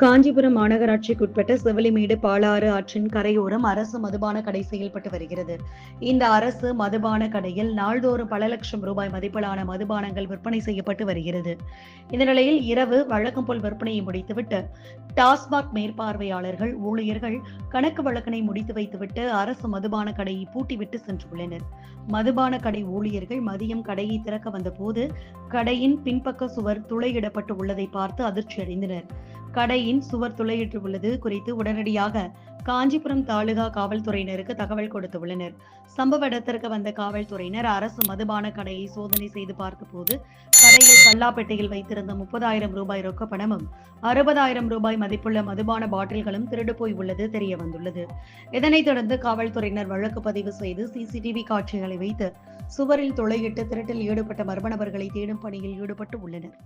காஞ்சிபுரம் மாநகராட்சிக்குட்பட்ட செவிலிமேடு பாலாறு ஆற்றின் கரையோரம் அரசு மதுபான கடை செயல்பட்டு வருகிறது. இந்த அரசு மதுபான கடையில் நாள்தோறும் பல லட்சம் ரூபாய் மதிப்பிலான மதுபானங்கள் விற்பனை செய்யப்பட்டு வருகிறது. இந்த நிலையில் இரவு வழக்கம் போல் விற்பனையை முடித்துவிட்டு டாஸ்மாக் மேற்பார்வையாளர்கள் ஊழியர்கள் கணக்கு வழக்கினை முடித்து வைத்துவிட்டு அரசு மதுபான கடையை பூட்டிவிட்டு சென்றுள்ளனர். மதுபான கடை ஊழியர்கள் மதியம் கடையை திறக்க வந்தபோது கடையின் பின்பக்க சுவர் துளையிடப்பட்டு உள்ளதை பார்த்து அதிர்ச்சி அடைந்தனர் கடையின் சுவர் துளையிட்டு உள்ளது குறித்து உடனடியாக காஞ்சிபுரம் தாலுகா காவல்துறையினருக்கு தகவல் கொடுத்துள்ளனர் சம்பவ இடத்திற்கு வந்த காவல்துறையினர் அரசு மதுபான கடையை சோதனை செய்து பார்த்தபோது கடையில் கல்லாப்பேட்டையில் வைத்திருந்த முப்பதாயிரம் ரூபாய் ரொக்க பணமும் அறுபதாயிரம் ரூபாய் மதிப்புள்ள மதுபான பாட்டில்களும் திருடு போய் உள்ளது தெரிய வந்துள்ளது. இதனைத் தொடர்ந்து காவல்துறையினர் வழக்கு பதிவு செய்து சிசிடிவி காட்சிகளை வைத்து சுவரில் துளையிட்டு திருட்டில் ஈடுபட்ட மர்ம நபர்களை தேடும் பணியில் ஈடுபட்டு உள்ளனர்.